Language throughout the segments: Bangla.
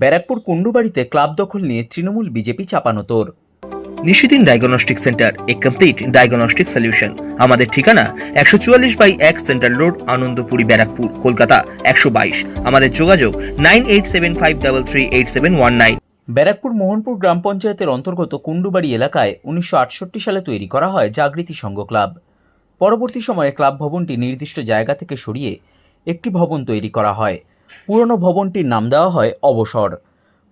ব্যারাকপুর কুণ্ডুবাড়িতে ক্লাব দখল নিয়ে তৃণমূল বিজেপি চাপানো চাপানোতর নিশিদিন ডায়াগনস্টিক সেন্টার এ কমপ্লিট ডায়াগনস্টিক সলিউশন আমাদের ঠিকানা একশো চুয়াল্লিশ বাই এক সেন্ট্রাল রোড আনন্দপুরি ব্যারাকপুর কলকাতা একশো বাইশ। আমাদের যোগাযোগ nine eight seven five double three eight seven one nine. Barrackpore Mohanpur গ্রাম পঞ্চায়েতের অন্তর্গত কুণ্ডুবাড়ি এলাকায় উনিশশো আটষট্টি সালে তৈরি করা হয় জাগৃতি সংঘ ক্লাব। পরবর্তী সময়ে ক্লাব ভবনটি নির্দিষ্ট জায়গা থেকে সরিয়ে একটি ভবন তৈরি করা হয়। পুরনো ভবনটির নাম দেওয়া হয় অবসর।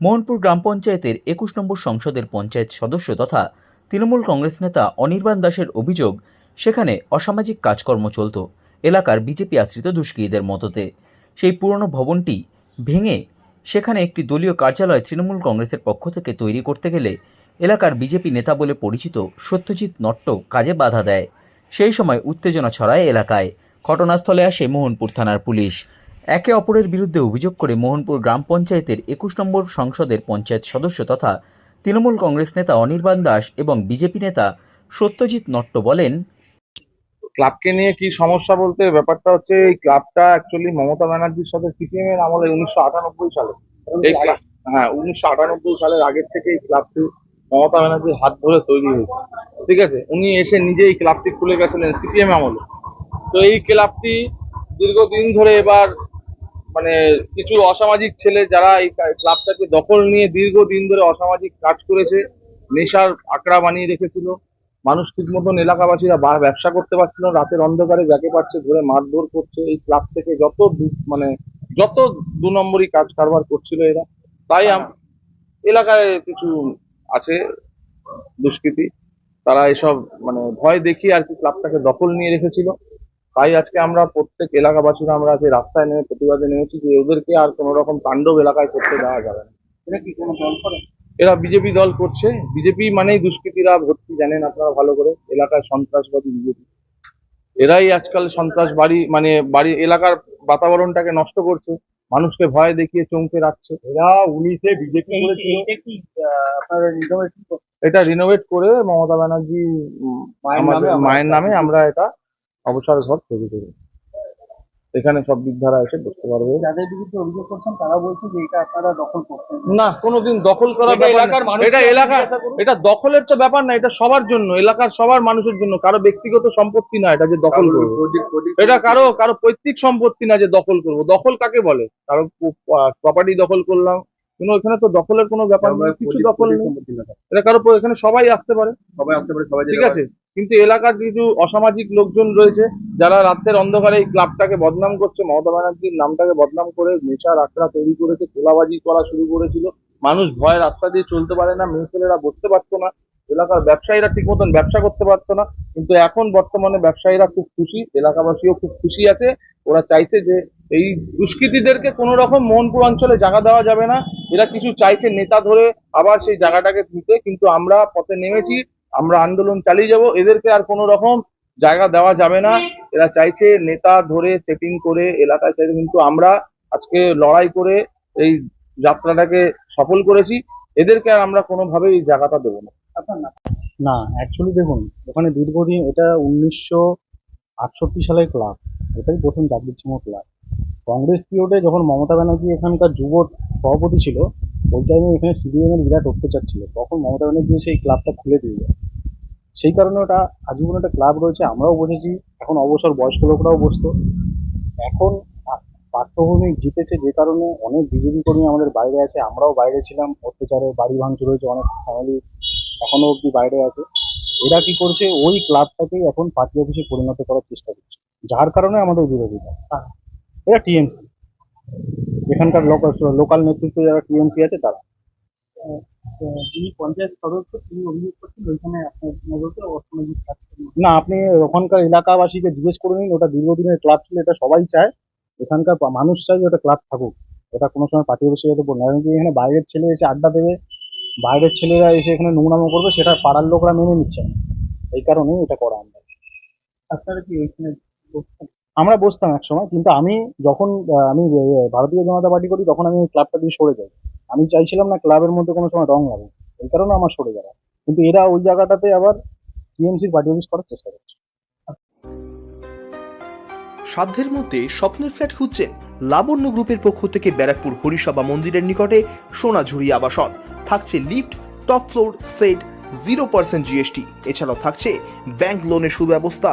মোহনপুর গ্রাম পঞ্চায়েতের একুশ নম্বর সংসদের পঞ্চায়েত সদস্য তথা তৃণমূল কংগ্রেস নেতা অনির্বাণ দাসের অভিযোগ, সেখানে অসামাজিক কাজকর্ম চলত। এলাকার বিজেপি আশ্রিত দুষ্কৃতীদের মততে সেই পুরনো ভবনটি ভেঙে সেখানে একটি দলীয় কার্যালয় তৃণমূল কংগ্রেসের পক্ষ থেকে তৈরি করতে গেলে এলাকার বিজেপি নেতা বলে পরিচিত সত্যজিৎ নট্ট কাজে বাধা দেয়। সেই সময় উত্তেজনা ছড়ায় এলাকায়। ঘটনাস্থলে আসে মোহনপুর থানার পুলিশ। একে অপরের বিরুদ্ধে অভিযোগ করে মোহনপুর গ্রাম পঞ্চায়েতের একুশ নম্বর সংসদের পঞ্চায়েত সদস্য তথা তৃণমূল কংগ্রেস নেতা অনির্বাণ দাস এবং বিজেপি নেতা সত্যজিৎ নট্ট বলেন ক্লাবকে নিয়ে কি সমস্যা বলতে ব্যাপারটা হচ্ছে এই ক্লাবটা অ্যাকচুয়ালি মমতা ব্যানার্জির সাথে সিপিএম এর আমলে উনিশশো আটানব্বই সালে। এই হ্যাঁ উনিশশো আটানব্বই সালের আগের থেকে এই ক্লাবটি মমতা ব্যানার্জির হাত ধরে তৈরি হয়েছে। ঠিক আছে? উনি এসে নিজেই এই ক্লাবটি খুলে গেছিলেন সিপিএম আমলে। তো এই ক্লাবটি দীর্ঘদিন ধরে এবার মানে কিছু অসামাজিক ছেলে যারা এই ক্লাবটাকে দখল নিয়ে দীর্ঘদিন ধরে অসামাজিক কাজ করেছে, নেশার আঁকড়া বানিয়ে রেখেছিল, মানুষ ঠিক মতন এলাকাবাসীরা ব্যবসা করতে পারছিল রাতের অন্ধকারে যাকে পাচ্ছে ধরে মারধর করছে, এই ক্লাব থেকে যত মানে যত দু নম্বরই কাজ কারবার করছিল এরা, তাই এলাকায় কিছু আছে দুষ্কৃতী, তারা এসব মানে ভয় দেখিয়ে আর কি ক্লাবটাকে দখল নিয়ে রেখেছিল। তাই আজকে আমরা প্রত্যেক এলাকাবাসীরা আমরা আজকে রাস্তায় নেমে প্রতিবাদে নেমেছি যে ওদেরকে আর কোনো রকম তাণ্ডব এলাকায় করতে দেওয়া যাবে না। কি কোনো দল করে? এরা বিজেপি দল করছে। বিজেপি মানেই দুষ্কৃতীরা ভর্তি জানেন আপনারা ভালো করে এলাকায় সন্ত্রাসবাদী বিজেপি। এরাই আজকাল সন্ত্রাস বাড়ি মানে বাড়ি এলাকার বাতাবরণটাকে নষ্ট করছে। মানুষকে ভয় দেখিয়ে চমকে রাখছে। এরা উনিশে বিজেপি এটা রিনোভেট করে মমতা ব্যানার্জি মায়ের নামে আমরা এটা অবসর ঘর তৈরি করি এখানে সব দিকধারা এসে বসতে পারবে। যাদের বিরুদ্ধে অভিযোগ করছেন তারা বলছে যে এটা আপনারা দখল করছেন। না কোনোদিন দখল করা এটা এলাকার এটা এলাকা এটা দখলের তো ব্যাপার না এটা সবার জন্য এলাকার সবার মানুষের জন্য। কারও ব্যক্তিগত সম্পত্তি না এটা যে দখল করব। এটা কারও কারও পৈতৃক সম্পত্তি না যে দখল করব। দখল কাকে বলে? কারও প্রপার্টি দখল করলাম। কোনো এখানে তো দখলের কোনো ব্যাপার নেই কিছু দখল নেই। এটা কারও এখানে সবাই আসতে পারে। সবাই আসতে পারে সবাই ঠিক আছে। কিন্তু এলাকার কিছু অসামাজিক লোকজন রয়েছে যারা রাতের অন্ধকারে এই ক্লাবটাকে বদনাম করছে। মমতা ব্যানার্জির নামটাকে বদনাম করে নেশার আখড়া তৈরি করেছে তোলাবাজি করা শুরু করেছিল। মানুষ ভয় রাস্তা দিয়ে চলতে পারে না মেয়ে ছেলেরা বসতে পারতো না, এলাকার ব্যবসায়ীরা ঠিক মতন ব্যবসা করতে পারতো না। কিন্তু এখন বর্তমানে ব্যবসায়ীরা খুব খুশি, এলাকাবাসীও খুব খুশি আছে। ওরা চাইছে যে এই দুষ্কৃতীদেরকে কোনো রকম মোহনপুর অঞ্চলে জায়গা দেওয়া যাবে না। এরা কিছু চাইছে নেতা ধরে আবার সেই জায়গাটাকে দিতে। কিন্তু আমরা পথে নেমেছি। আমরা আন্দোলন চালিয়ে যাব। এদেরকে আর কোনো রকম জায়গা দেওয়া যাবে না। এরা চাইছে নেতা ধরে সেটিং করে এলাকায় চাইছে। কিন্তু আমরা আজকে লড়াই করে এই যাত্রাটাকে সফল করেছি। এদেরকে আর আমরা কোনোভাবেই এই জায়গাটা দেবো না। না অ্যাকচুয়ালি দেখুন, ওখানে দীর্ঘদিন এটা উনিশশো আটষট্টি সালের ক্লাব এটাই প্রথম সিংহ ক্লাব কংগ্রেস পিরিয়ডে যখন মমতা ব্যানার্জি এখানকার যুব সভাপতি ছিল ওই টাইমে এখানে সিপিএম এর বিরাট অত্যাচার ছিল। তখন মমতা ব্যানার্জি এসে এই ক্লাবটা খুলে দিয়ে যায় সেই কারণে ওটা আজীবন একটা ক্লাব রয়েছে আমরাও বসেছি। এখন অবসর বয়স্ক লোকরাও বসতো। এখন পাঠ্যভূমি জিতেছে যে কারণে অনেক বিজেপি কর্মী আমাদের বাইরে আছে আমরাও বাইরে ছিলাম। অত্যাচারে বাড়ি ভাঙচুর হয়েছে অনেক ফ্যামিলি এখনও অব্দি বাইরে আছে। এরা কি করছে? ওই ক্লাবটাকেই এখন পার্টি অফিসে পরিণত করার চেষ্টা করছে। যার কারণে আমাদের বিরোধিতা। এরা টিএমসি এখানকার লোকাল নেতৃত্বে যারা টিএমসি আছে তারা। যিনি পঞ্চায়েত সদস্য তিনি অভিযোগ করছেন ওইখানে আপনার নজরকে অর্থনৈতিক না আপনি ওখানকার এলাকাবাসীকে জিজ্ঞেস করে নিন ওটা দীর্ঘদিনের ক্লাব ছিল এটা সবাই চায়। এখানকার মানুষ চায় যে ওটা ক্লাব থাকুক। এটা কোনো সময় পার্টি অফিসে যেতে বলবে কারণ কি এখানে বাইরের ছেলে এসে আড্ডা দেবে বাইরের ছেলেরা এসে এখানে নোংরামো করবে সেটা পাড়ার লোকরা মেনে নিচ্ছে না। এই কারণেই এটা করা আমরা আপনারা কি বসছেন? আমরা বসতাম এক সময়, কিন্তু আমি যখন আমি ভারতীয় জনতা পার্টি করি, তখন আমি ক্লাবটা দিয়ে সরে যাই। আমি চাইছিলাম না ক্লাবের মধ্যে কোনো সময় রং লাগে এই কারণে আমার সরে যাওয়া। কিন্তু এরা ওই জায়গাটাতে আবার টিএমসির পার্টি অফিস করার চেষ্টা করছে। সাধ্যের মধ্যে স্বপ্নের ফ্ল্যাট খুঁজছেন লাবণ্য গ্রুপের পক্ষ থেকে ব্যারাকপুর হরিসভা মন্দিরের নিকটে সোনাঝুরি আবাসন। থাকছে lift, top floor, set zero percent GST এছাড়াও থাকছে ব্যাংক লোনের সুব্যবস্থা।